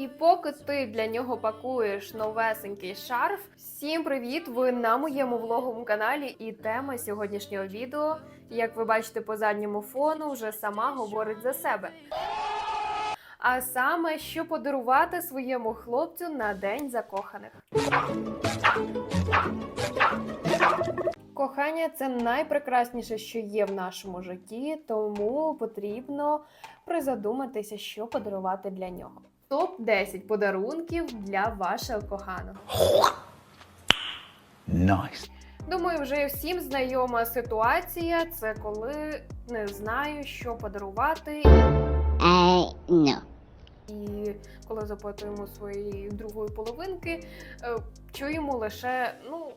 І поки ти для нього пакуєш новесенький шарф, всім привіт! Ви на моєму влоговому каналі. І тема сьогоднішнього відео, як ви бачите по задньому фону, вже сама говорить за себе. А саме, що подарувати своєму хлопцю на день закоханих. Кохання це найпрекрасніше, що є в нашому житті, тому потрібно призадуматися, що подарувати для нього. Топ 10 подарунків для вашого коханого. Nice. Думаю, вже всім знайома ситуація. Це коли не знаю, що подарувати, Uh, no. і коли запитуємо своєї другої половинки, е, чуємо лише ну.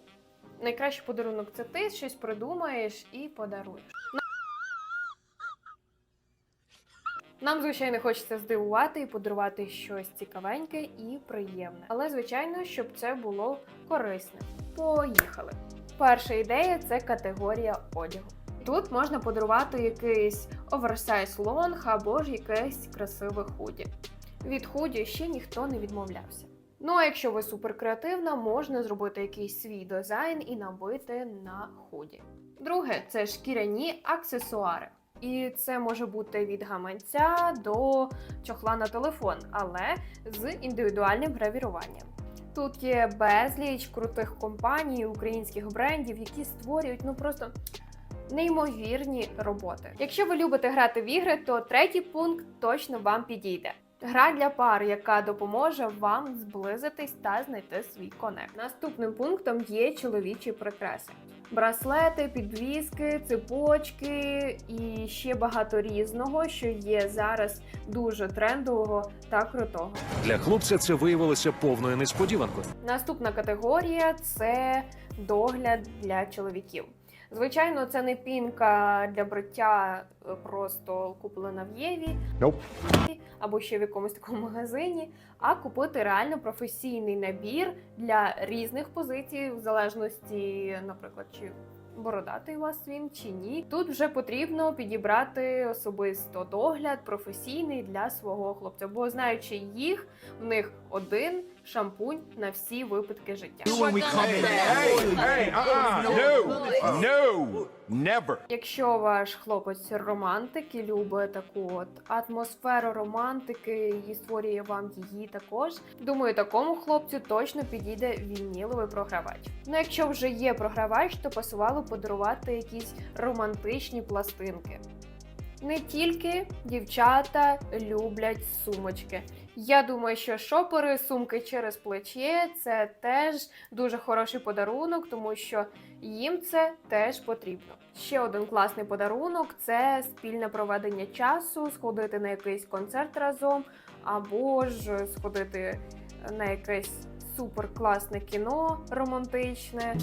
Найкращий подарунок це ти щось придумаєш і подаруєш. Нам, звичайно, хочеться здивувати і подарувати щось цікавеньке і приємне. Але, звичайно, щоб це було корисне. Поїхали. Перша ідея це категорія одягу. Тут можна подарувати якийсь оверсайз лонг або ж якесь красиве худі. Від худі ще ніхто не відмовлявся. Ну а якщо ви суперкреативна, можна зробити якийсь свій дизайн і набити на худі. Друге це шкіряні аксесуари. І це може бути від гаманця до чохла на телефон, але з індивідуальним гравіруванням. Тут є безліч крутих компаній, українських брендів, які створюють ну просто неймовірні роботи. Якщо ви любите грати в ігри, то третій пункт точно вам підійде. Гра для пар, яка допоможе вам зблизитись та знайти свій конект. Наступним пунктом є чоловічі прикраси. Браслети, підвіски, цепочки і ще багато різного, що є зараз дуже трендового та крутого. Для хлопця це виявилося повною несподіванкою. Наступна категорія це догляд для чоловіків. Звичайно, це не пінка для бриття е, просто куплена в Єві Nope. або ще в якомусь такому магазині, а купити реально професійний набір для різних позицій, в залежності, наприклад, чи бородатий у вас він чи ні. Тут вже потрібно підібрати особисто догляд професійний для свого хлопця, бо знаючи їх, в них один шампунь на всі випадки життя. Never. Якщо ваш хлопець романтик і любить таку от атмосферу романтики і створює вам її також, думаю, такому хлопцю точно підійде вініловий програвач. Ну якщо вже є програвач, то пасувало подарувати якісь романтичні пластинки. Не тільки дівчата люблять сумочки. Я думаю, що шопери, сумки через плече це теж дуже хороший подарунок, тому що їм це теж потрібно. Ще один класний подарунок це спільне проведення часу, сходити на якийсь концерт разом, або ж сходити на якесь супер класне кіно романтичне,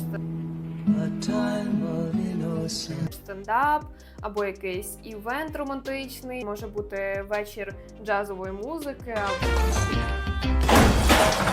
стендап, або якийсь івент романтичний, може бути вечір джазової музики, або,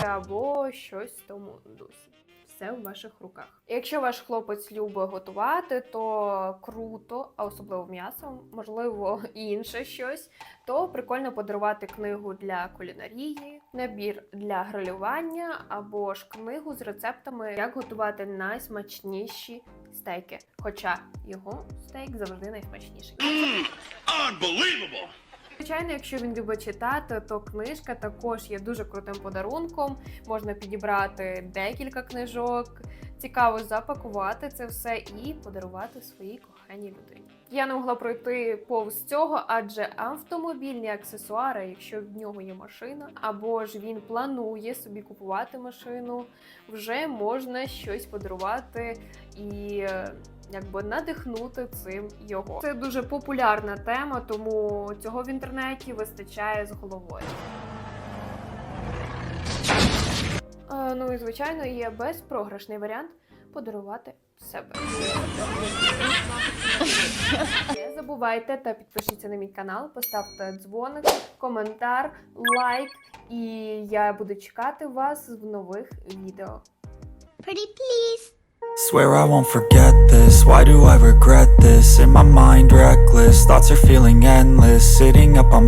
або щось в тому дусі. Все в ваших руках. Якщо ваш хлопець любить готувати, то круто, а особливо м'ясо, можливо, інше щось, то прикольно подарувати книгу для кулінарії, набір для грилювання або ж книгу з рецептами, як готувати найсмачніші стейки. Хоча його стейк завжди найсмачніший. Звичайно, якщо він любить читати, то книжка також є дуже крутим подарунком. Можна підібрати декілька книжок, цікаво запакувати це все і подарувати своїй коханій людині. Я не могла пройти повз цього, адже автомобільні аксесуари, якщо в нього є машина, або ж він планує собі купувати машину, вже можна щось подарувати і. Якби надихнути цим його. Це дуже популярна тема, тому цього в інтернеті вистачає з головою. Е, ну і звичайно, є безпрограшний варіант подарувати себе. Не забувайте та підпишіться на мій канал, поставте дзвоник, коментар, лайк, і я буду чекати вас в нових відео. Pretty please. Swear I won't forget this. Why do I regret this? In my mind, reckless. Thoughts are feeling endless. Sitting up on